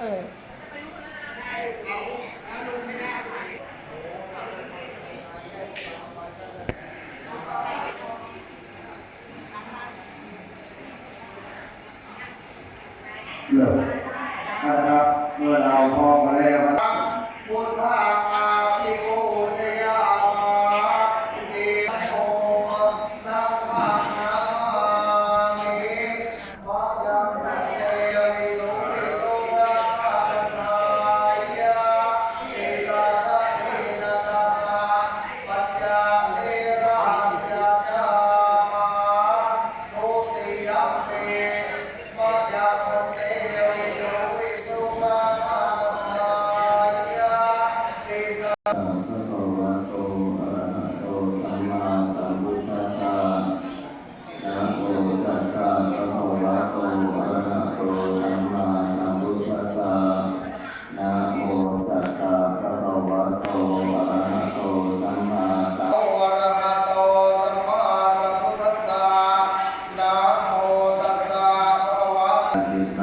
เออ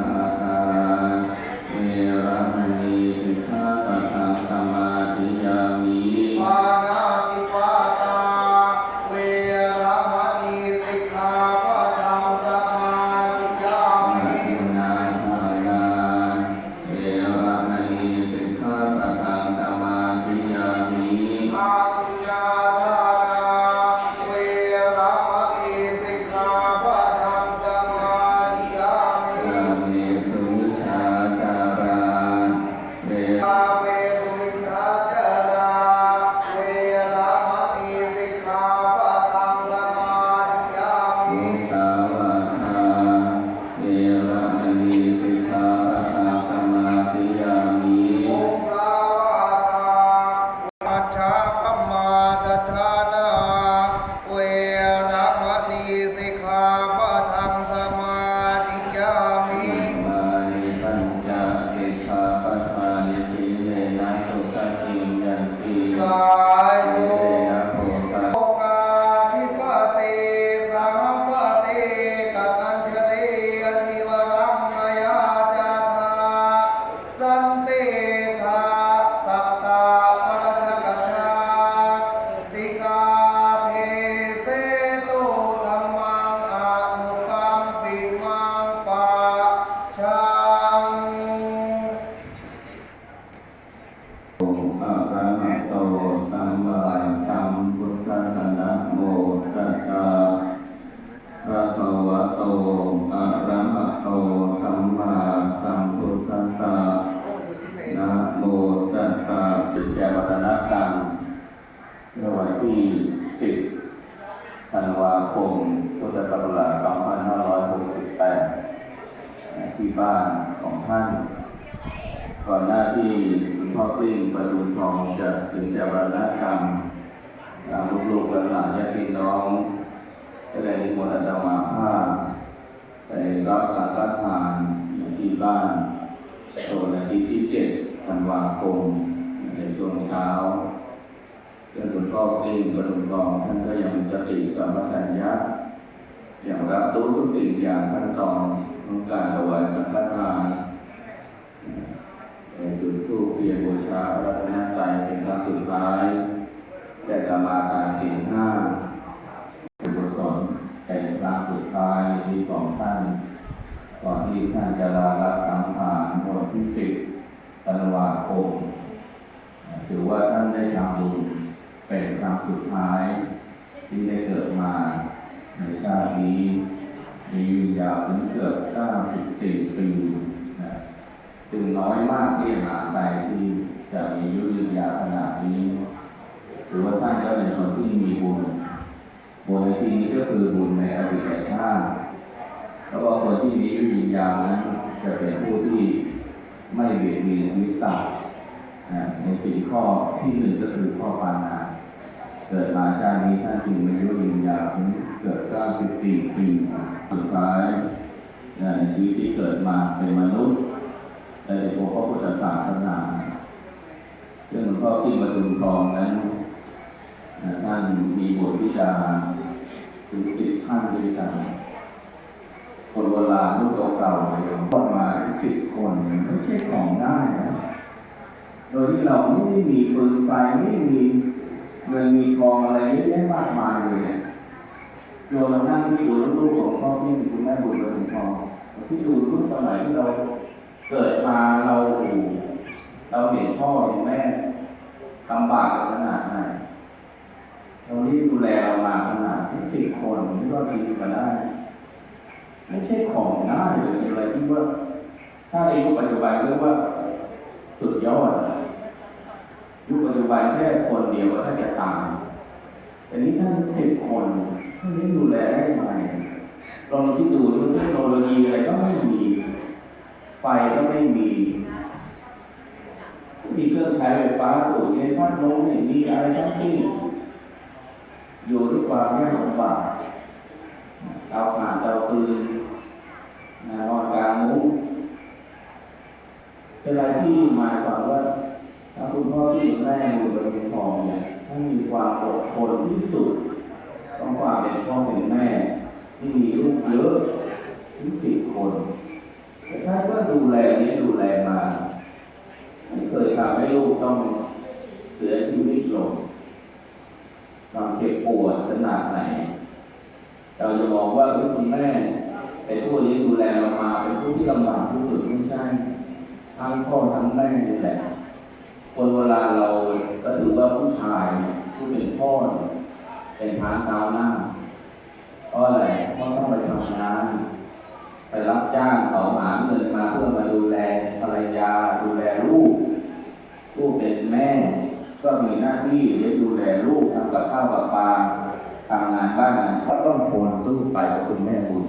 ะ สิ ปิจวัตนกรรมเมื่อวันที่ 10 ธันวาคม พุทธศักราช 2568 ที่บ้านของท่าน ก่อนหน้าที่หลวงพ่อกลิ้งประทุมทองจะถึงจะบรณกรรมลูกๆหลานๆญาติน้องก็ได้นิมนต์อาตมาภาพไปรับสังฆทานที่บ้านโซนอาทิตย์ที่เจ็ดธันวาคม ในช่วงเช้าซึ่งหลวงพ่อกลิ้งประทุมทองท่านก็ยังมีสติสัมปชัญญะอย่างรับรู้ทุกสิ่งอย่างขั้นตอนของการถวายสังฆทานในจุดทูปเพียรบูชาพระรัตนตรัยเป็นครั้งสุดท้ายแต่สมาทานศีลห้าเป็นกุศลเป็นครั้งสุดท้ายที่ของท่านก่อนที่ท่านจะลาลับสังขารวันที่สิบธันวาคม ได้ทำบุญเป็นครั้งสุดท้าย ที่ได้เกิดมาในชาตินี้มีอยู่ยาวถึงเกือบ94ปีนะจึงน้อยมากที่หาใดที่จะมีอายุยืนยาวขนาดนี้หรือว่าท่านก็เป็นคนที่มีบุญบุญในที่นี้ก็คือบุญในอดีตชาติแล้วก็คนที่มีอายุยืนยาวนั้นจะเป็นผู้ที่ไม่เบียดเบียนวิสัย ในสี่ข้อที่หนึ่งก็คือข้อปานาเกิดมาชาตินี้ท่านจึงมีอายุยืนยาวถึงเกิด94ปีสุดท้ายในชีวิตที่เกิดมาเป็นมนุษย์ในพระพุทธศาสนาซึ่งหลวงพ่อที่มาตุนทองนั้นท่านมีบทวิจารณ์ถึงสิบท่านด้วยกันคนโบราณรุ่นเก่าๆเนี่ยก็มาสิบคนไม่ใช่ของ ง่ายนะ โดยที่เราไม่ได้มีปืนไฟไม่มีเงินมีทองอะไรเยอะแยะมากมายเลยโยมมานั่งที่ดูลูกของพ่อพี่คุณแม่บุญเราถึงพอที่ดูรุ่นสมัยที่เราเกิดมาเราอยู่เราเห็นพ่อเห็นแม่ลำบากขนาดไหนเราที่ดูแลเรามาขนาดที่สิบคนที่เราดีมาได้ไม่ใช่ของง่ายหรืออะไรที่ว่า ถ้าในยุคปัจจุบันเรียกว่าสุดยอด ยุคปัจจุบันแค่คนเดียวก็ถ้าจะตายแต่นี่ท่านสิบคนท่านนี้ดูแลได้ยังไงลองที่ดูดูเทคโนโลยีอะไรก็ไม่มีไฟก็ไม่มีมีเครื่องใช้ไฟฟ้าสูบเย็นพัดลมไม่มีอะไรทั้งสิ้นอยู่ด้วยความยากลำบากเตาถ่านเตาปืนนนอนกลางมุ้งเป็นอะไรที่หมายความว่า ถ้าคุณพ่อที่คุณแม่อยู่บนเป็นทองเนี่ยท่านมีความอดทนที่สุด ต้องความเป็นพ่อเป็นแม่ ที่มีลูกเยอะถึงสิบคนแต่ท่านก็ดูแลนี้ดูแลมาไม่เคยทำให้ลูกต้องเสียชีวิตลงความเจ็บปวดขนาดไหน เราจะมองว่าคุณแม่เป็นผู้เลี้ดูแลเรามาเป็นผู้ที่ลำบากที่สุดไม่ใช่ทั้งพ่อทั้งแม่นี่แหละ คนเวลาเราก็ถือว่าผู้ชายผู้เป็นพ่อเนี่ย เป็นทางเท้าหน้าเพราะอะไรเพราะต้องไปทำงานไปรับจ้างเขาหาเงินมาเพื่อมาดูแลภรรยาดูแลลูกลูกเป็นแม่ ก็มีหน้าที่เลี้ยงดูแลลูกทำกับข้าวกับปลาทำงานบ้านงก็ต้องทนสู้ไปกับคุณแม่บุญ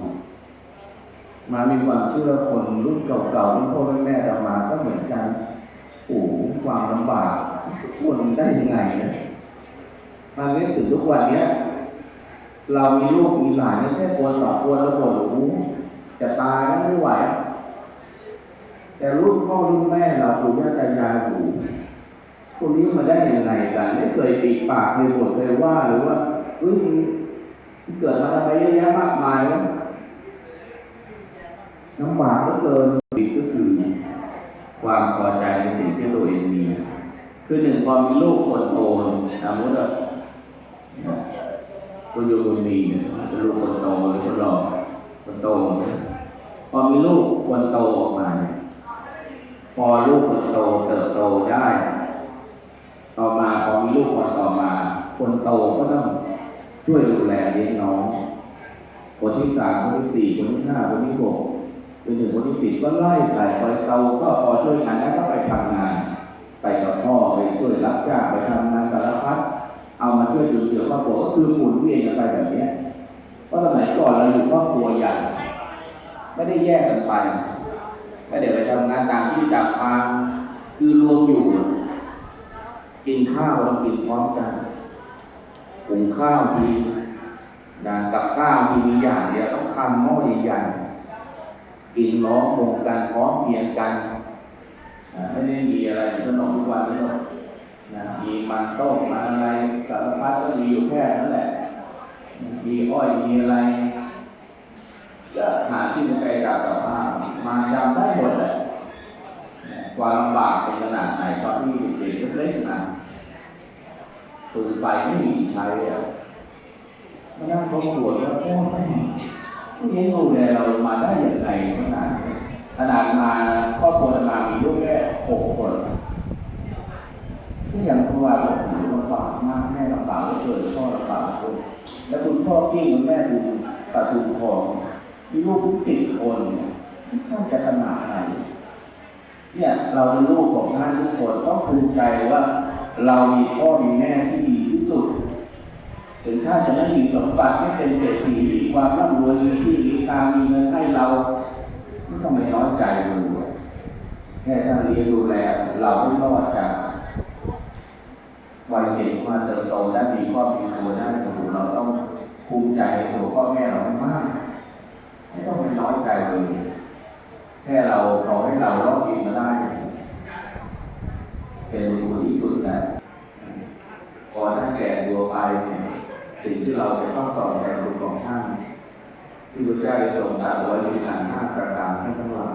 มามีความเชื่อคนรุ่นเก่าๆรุ่นพ่อรุ่นแม่เรามาก็เหมือนกันโอ้โหความลำบากทนได้ยังไงเนี่ ยมาเนี้ถึงทุกวันเนี้ย เรามีลูกมีหลานไม่ใช่คนสองคนแล้วคนโอ้โหจะตายก็ไม่ไหว แต่รุ่นพ่อรุ่นแม่เราปู่ย่าตายายอยู่พวกนี้มาได้ยังไงกันไม่เคยปีปากเคยบ่นเคยว่าหรือว่าเฮ้ยมึงเกิดมาทำไมเยอะแยะมากมายวะน้ำบากก็เกินปีก็คือความพอใจในสิ่งที่ตัวเองมี คือหนึ่งพอมีลูกคนโตสมมติว่า คุณโยคุณมีเนี่ยลูกคนโตหรือคนหล่อคนโตพอมีลูกคนโตออกมาเนี่ยพอลูกคนโตเติบโตได้ ต่อมาพอมีลูกคนต่อมา คนโตก็ต้องช่วยดูแลเลี้ยงน้องคนที่สามคนที่สี่คนที่ห้าคนที่หกจนถึงคนที่สิบก็ไล่ไปพอโตก็พอช่วยงานแล้วก็ไปทำงาน ไปกับพ่อไปช่วยรับจ้างไปทำงานสารพัด เอามาช่วยจุนเจือครอบครัวก็คือหมุนเวียนกันไปแบบนี้เพราะสมัยก่อนเราอยู่ครอบครัวใหญ่ไม่ได้แยกกันไปไม่ได้ไปทำงานต่างที่ต่างทางคือรวมอยู่ กินข้าวต้องกินพร้อมกันหุงข้าวทีนะกับข้าวทีมีอย่างเดียวต้องทำหม้อใหญ่ๆกินล้อมวงกันพร้อมเพียงกันไม่ได้มีอะไรเหมือนขนมทุกวันนี้หรอก นะมีมันต้มมันอะไรสารพัดก็มีอยู่แค่นั้นแหละ มีอ้อยมีอะไรจะหาที่จะไปกับกับข้าวมาจำได้หมดเลยความลำบากเป็นขนาดไหนตอนที่เด็กเล็กๆนะปืนไฟไม่มีใช้อะมานั่งทบทวนแล้วโอ้ยผู้เลี้ยงดูแลเรามาได้อย่างไรขนาดขนาดมาครอบครัวมามีลูกแค่หกคนย่างตัวว่าผมลำบากมากแม่ลำบา กเกินพ่อลำบากเหลือเกินแล้วคุณพ่อกิ้งคุณแม่ดูตาดูทองมีลูกถึงสิบคนท่านจะขนาดไหนเนี่ยเราเป็นลูกของท่านทุกคนต้องภูมิใจว่าเรามีพ่อมีแม่ที่ดีที่สุด ถึงท่าจะไม่มีสมบัติไม่เป็นเศรษฐีมีความร่ำรวยมีที่มีทางมีเงินให้เราไม่ต้องไปน้อยใจเลยแค่ท่านเลี้ยงดูแลเราไม่รอดจาก วัยเด็กมาเติบโตและมีครอบมีครัวได้โอ้โหเราต้องภูมิใจในตัวพ่อแม่เรามากไม่ต้องไปน้อยใจเลยแค่เราขอให้เรารอดกินมาได้เป็นบุญที่สุดแล้วพอท่านแก่ตัวไปเนี่ยสิ่งที่เราจะต้องตอบแทนบุญของท่านที่พระเจ้าทรงตรัสไว้ในทางห้าประการให้ทั้งหลาย